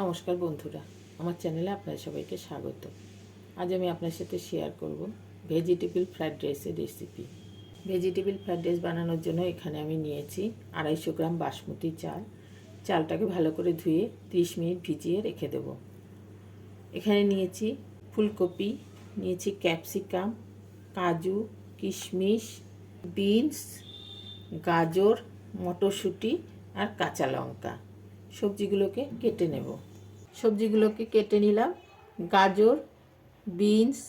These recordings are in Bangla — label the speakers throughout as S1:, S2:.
S1: নমস্কার বন্ধুরা, আমার চ্যানেলে আপনাদের সবাইকে স্বাগত। আজ আমি আপনার সাথে শেয়ার করব ভেজিটেবল ফ্রাইড রাইসের রেসিপি ভেজিটেবল ফ্রাইড রাইস বানানোর জন্য এখানে আমি নিয়েছি আড়াইশো গ্রাম বাসমতি চাল। চালটাকে ভালো করে ধুয়ে 30 মিনিট ভিজিয়ে রেখে দেব। এখানে নিয়েছি ফুলকপি, নিয়েছি ক্যাপসিকাম, কাজু, কিশমিশ, বিনস, গাজর, মটরশুঁটি আর কাঁচা লঙ্কা। সবজিগুলোকে কেটে নেব। সবজিগুলোকে কেটে নিলাম। গাজর, বিনস,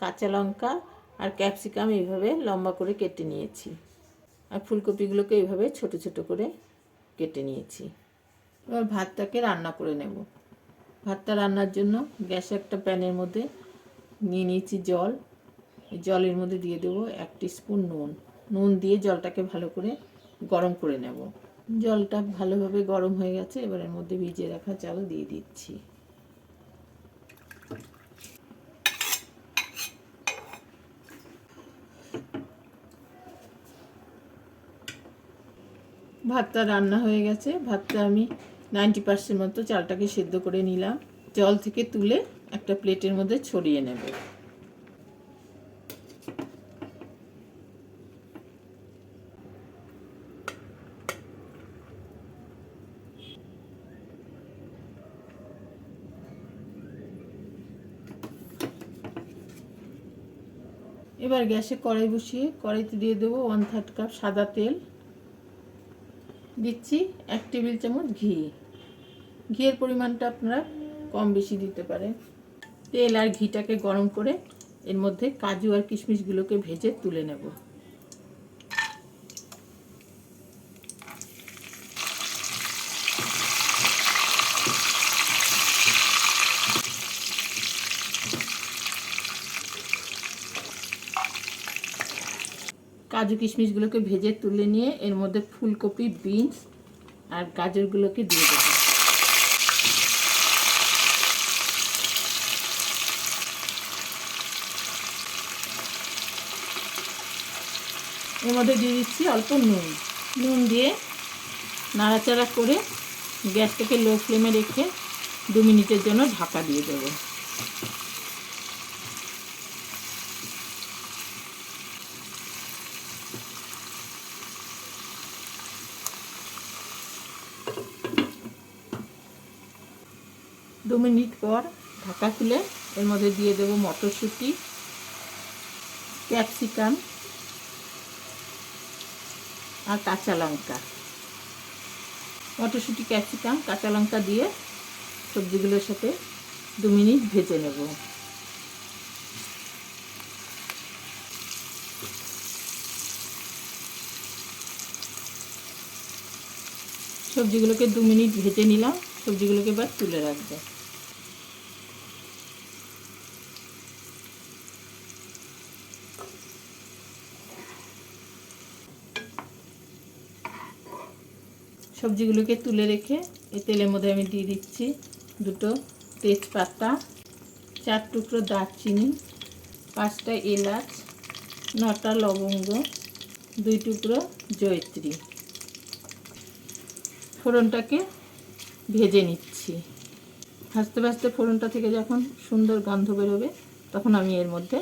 S1: কাঁচা লঙ্কা আর ক্যাপসিকাম এইভাবে লম্বা করে কেটে নিয়েছি। আর ফুলকপিগুলোকে এইভাবে ছোট ছোট করে কেটে নিয়েছি। এবার ভাতটাকে রান্না করে নেব। ভাতটা রান্নার জন্য গ্যাসে একটা প্যানের মধ্যে নিয়ে নিয়েছি জল। জলের মধ্যে দিয়ে দেবো এক স্পুন নুন। নুন দিয়ে জলটাকে ভালো করে গরম করে নেব। জলটা ভালোভাবে গরম হয়ে গেছে, এবার এর মধ্যে ভিজিয়ে রাখা চাল দিয়ে দিচ্ছি। ভাতটা রান্না হয়ে গেছে, ভাতটা আমি নাইনটি পার্সেন্ট মতো চালটাকে সেদ্ধ করে নিলাম। জল থেকে তুলে একটা প্লেটের মধ্যে ছড়িয়ে নেব। এবার গ্যাসে কড়াই বসিয়ে কড়াইতে দিয়ে দেবো ওয়ান থার্ড কাপ সাদা তেল। দিচ্ছি এক টেবিল চামচ ঘি। ঘিয়ের পরিমাণটা আপনারা কম বেশি দিতে পারেন। তেল আর ঘিটাকে গরম করে এর মধ্যে কাজু আর কিশমিশগুলোকে ভেজে তুলে নেব। কাজু কিশমিশগুলোকে ভেজে তুলে নিয়ে এর মধ্যে ফুলকপি, বিনস আর গাজরগুলোকে দিয়ে দেবো। এর মধ্যে দিয়ে দিচ্ছি অল্প নুন। নুন দিয়ে নাড়াচাড়া করে গ্যাসটাকে লো ফ্লেমে রেখে দু মিনিটের জন্য ঢাকা দিয়ে দেবো। দু মিনিট পর ঢাকা খুলে এর মধ্যে দিয়ে দেবো মটরশুঁটি, ক্যাপসিকাম আর কাঁচা লঙ্কা। মটরশুঁটি, ক্যাপসিকাম, কাঁচা লঙ্কা দিয়ে সবজিগুলোর সাথে দু মিনিট ভেজে নেব। সবজিগুলোকে দু মিনিট ভেজে নিলাম। সবজিগুলোকে এবার তুলে রাখব। সবজিগুলোকে তুলে রেখে এই তেলের মধ্যে আমি দিয়ে দিচ্ছি দুটো তেজপাতা, চার টুকরো দারচিনি, পাঁচটা এলাচ, নটা লবঙ্গ, দুই টুকরো জয়ত্রী। ফোড়নটাকে ভেজে নিচ্ছি। ভাজতে ভাজতে ফোড়নটা থেকে যখন সুন্দর গন্ধ বেরোবে, তখন আমি এর মধ্যে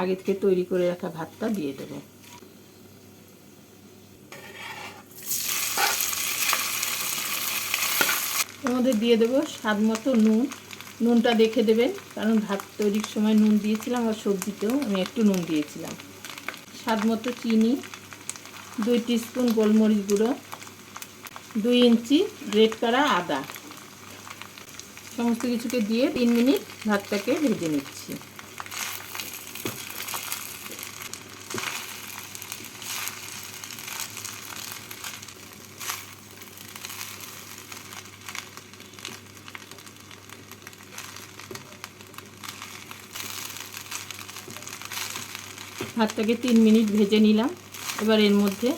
S1: আগে থেকে তৈরি করে রাখা ভাতটা দিয়ে দেবো। এর মধ্যে দিয়ে দেবো স্বাদ মতো নুন। নুনটা দেখে দেবেন, কারণ ভাত তৈরির সময় নুন দিয়েছিলাম আর সবজিতেও আমি একটু নুন দিয়েছিলাম। স্বাদ মতো চিনি, দুই টিস্পুন গোলমরিচ গুঁড়ো, দুই ইঞ্চি গ্রেট করা আদা। সমস্ত কিছুকে দিয়ে তিন মিনিট ভাতটাকে ভেজে নিচ্ছি। ভাতটাকে তিন মিনিট ভেজে নিলাম। এবার এর মধ্যে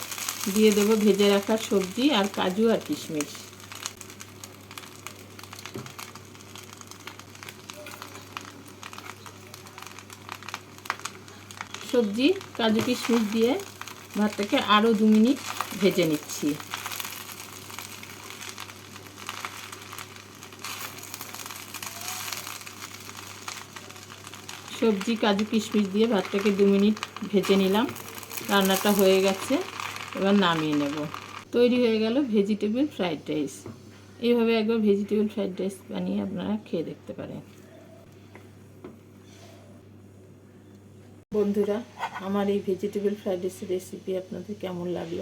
S1: দিয়ে দেবো ভেজে রাখা সবজি আর কাজু আর কিশমিশ। সবজি, কাজু, কিশমিশ দিয়ে ভাতটাকে আরও দু মিনিট ভেজে নিচ্ছি। সবজি, কাজু, কিশমিশ দিয়ে ভাতটাকে দু মিনিট ভেজে নিলাম। রান্নাটা হয়ে গেছে, এবার নামিয়ে নেব। তৈরি হয়ে গেল ভেজিটেবল ফ্রাইড রাইস। এইভাবে একবার ভেজিটেবল ফ্রাইড রাইস বানিয়ে আপনারা খেয়ে দেখতে পারেন। বন্ধুরা, আমার এই ভেজিটেবল ফ্রাইড রাইসের রেসিপি আপনাদের কেমন লাগল?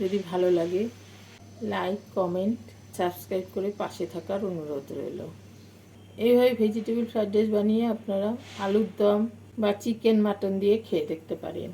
S1: যদি ভালো লাগে, লাইক, কমেন্ট, সাবস্ক্রাইব করে পাশে থাকার অনুরোধ রইল। এইভাবে ভেজিটেবল ফ্রাইড রাইস বানিয়ে আপনারা আলুর দম বা চিকেন মাটন দিয়ে খেয়ে দেখতে পারেন।